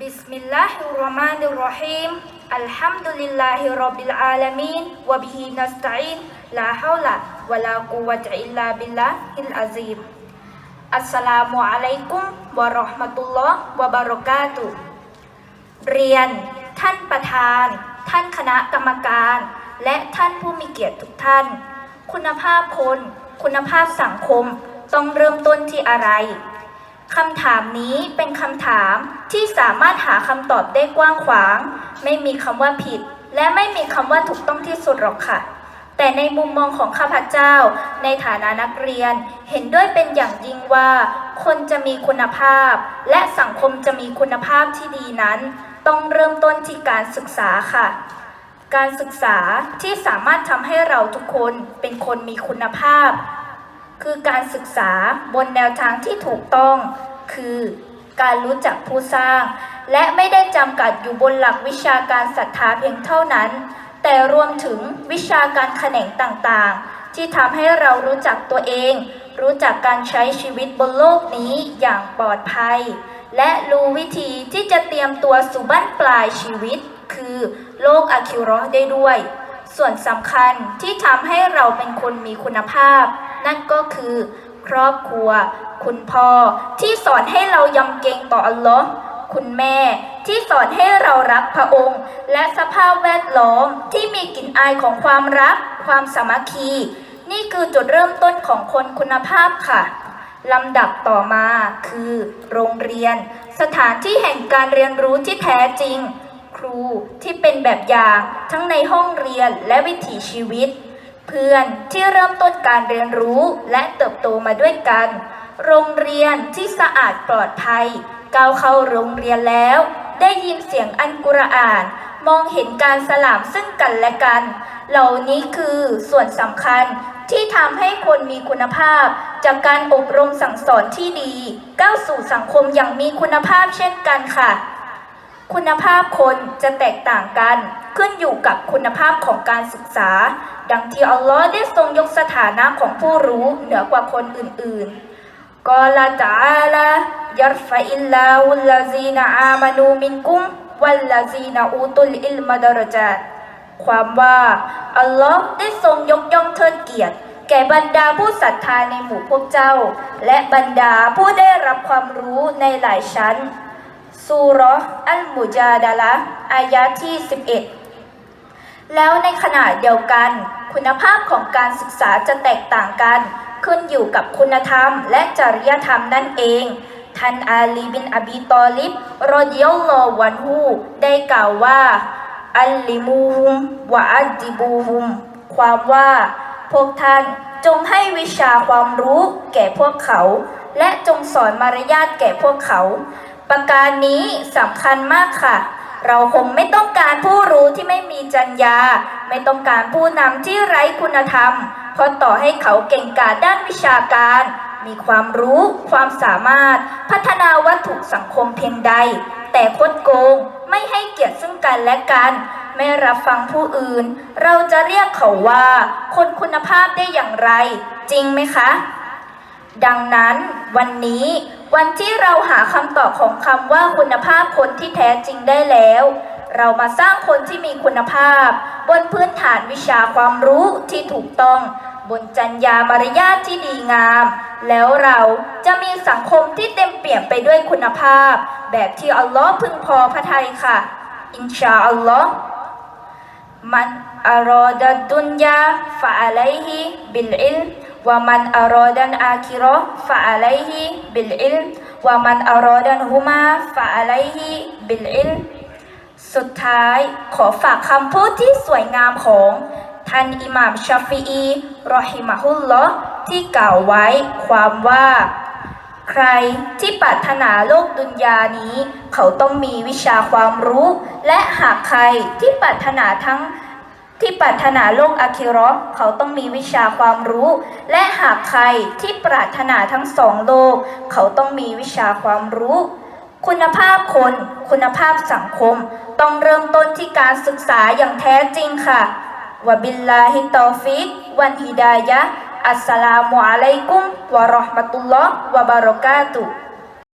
بسم الله الرحمن الرحيم الحمد لله رب العالمين وبه نستعين لا حول ولا قوة إلا بالله العظيم อัสสลามุอะลัยกุมวะเราะห์มะตุลลอฮ์วะบะเราะกาตุฮ์เรียน ท่านประธาน ท่านคณะกรรมการ และท่านผู้มีเกียรติทุกท่าน คุณภาพคน คุณภาพสังคม ต้องเริ่มต้นที่อะไร คำถามนี้เป็นคำถามที่สามารถหาคำตอบได้กว้างขวาง ไม่มีคำว่าผิด และไม่มีคำว่าถูกต้องที่สุดหรอกค่ะ แต่ในมุมมองของข้าพเจ้า ในฐานะนักเรียน เห็นด้วยเป็นอย่างยิ่งว่า คนจะมีคุณภาพ และสังคมจะมีคุณภาพที่ดีนั้น ต้องเริ่มต้นที่การศึกษาค่ะ การศึกษาที่สามารถทำให้เราทุกคนเป็นคนมีคุณภาพ คือการศึกษาบนแนวทางที่ถูกต้อง คือการรู้จักผู้สร้าง และไม่ได้จำกัดอยู่บนหลักวิชาการศรัทธาเพียงเท่านั้น แต่รวมถึงวิชาการแขนงต่างๆ ที่ทำให้เรารู้จักตัวเอง รู้จักการใช้ชีวิตบนโลกนี้อย่างปลอดภัย และรู้วิธีที่จะเตรียมตัวสู่บ้านปลายชีวิต คือโลกอาคิวรอได้ด้วย ส่วนสำคัญที่ทำให้เราเป็นคนมีคุณภาพ นั่นก็คือ ครอบครัว คุณพ่อที่สอนให้เรายำเกรงต่ออัลลอฮ์คุณแม่ที่สอนให้เรารักพระองค์ และสภาพแวดล้อมที่มีกลิ่นอายของความรัก ความสามัคคี นี่คือจุดเริ่มต้นของคนคุณภาพค่ะลำดับต่อมาคือ โรงเรียน สถานที่แห่งการเรียนรู้ที่แท้จริง ครูที่เป็นแบบอย่างทั้งในห้องเรียนและวิถีชีวิต เพื่อนที่เริ่มต้นการเรียนรู้และเติบโตมาด้วยกัน โรงเรียนที่สะอาดปลอดภัยก้าวเข้าโรงเรียนแล้ว ได้ยินเสียงอันกุรอาน มองเห็นการสลามซึ่งกันและกัน เหล่านี้คือส่วนสำคัญที่ทำให้คนมีคุณภาพ จากการอบรมสั่งสอนที่ดี ก้าวสู่สังคมอย่างมีคุณภาพเช่นกันค่ะ คุณภาพคนจะแตกต่างกัน ขึ้นอยู่กับคุณภาพของการศึกษา ดังที่อัลลอฮ์ได้ทรงยกสถานะของผู้รู้เหนือกว่าคนอื่นๆกอลาตาลายัรฟะอิลลาฮุลลาซีนาอามานูมินกุมวัลลาซีนาอูตุลอิลมาดารจาตความว่า อัลลอฮ์ได้ทรงยกย่องเทิดเกียรติ แก่บรรดาผู้ศรัทธาในหมู่พวกเจ้า และบรรดาผู้ได้รับความรู้ในหลายชั้น ซูราะห์อัลมุจาดะละอายะที่ 11 แล้วในขณะเดียวกัน คุณภาพของการศึกษาจะแตกต่างกัน ขึ้นอยู่กับคุณธรรมและจริยธรรมนั่นเอง ท่านอาลีบินอบีตอลิบรอดิยลลอวันฮูได้กล่าวว่า อัลลิมูฮุมวะอัดดิบูฮุม ความว่า พวกท่านจงให้วิชาความรู้แก่พวกเขา และจงสอนมารยาทแก่พวกเขา ประการนี้สำคัญมากค่ะ เราคงไม่ต้องการผู้รู้ที่ไม่มีจรรยา ไม่ต้องการผู้นำที่ไร้คุณธรรม เพราะต่อให้เขาเก่งกาจด้านวิชาการ มีความรู้ ความสามารถ พัฒนาวัตถุสังคมเพียงใด แต่คดโกงไม่ให้เกียรติซึ่งกันและกันไม่รับฟังผู้อื่น เราจะเรียกเขาว่า คนคุณภาพได้อย่างไร จริงไหมคะ ดังนั้นวันนี้ วันที่เราหาคำตอบของคำว่าคุณภาพคนที่แท้จริงได้แล้ว เรามาสร้างคนที่มีคุณภาพ บนพื้นฐานวิชาความรู้ที่ถูกต้อง บนจัญญามารยาทที่ดีงาม แล้วเราจะมีสังคมที่เต็มเปี่ยมไปด้วยคุณภาพ แบบที่อัลลอฮ์พึงพอพระทัยค่ะ อินชาอัลลอฮ์มันอารอดดุนยาฟะอะลัยฮิบิลอิล ومن أراد الآخرة فعليه بالعلم ومن أراد الهما فعليه بالعلم สุดท้ายขอฝากคำพูดที่สวยงามของ ท่านอิหม่ามชาฟีอีรอฮิมะฮุลลอฮ์ที่กล่าวไว้ความว่า ใครที่ปรารถนาโลกดุนยานี้ เขาต้องมีวิชาความรู้ และหากใครที่ปรารถนาทั้ง ที่ปรารถนาโลกอาคิราะห์เขาต้องมีวิชาความรู้ และหากใครที่ปรารถนาทั้งสองโลก เขาต้องมีวิชาความรู้ คุณภาพคน คุณภาพสังคม ต้องเริ่มต้นที่การศึกษาอย่างแท้จริงค่ะวะบิลลาฮิตอฟิกวันฮิดายะอัสสลามุอะลัยกุมวะราะห์มะตุลลอฮ์วะบารอกาตุ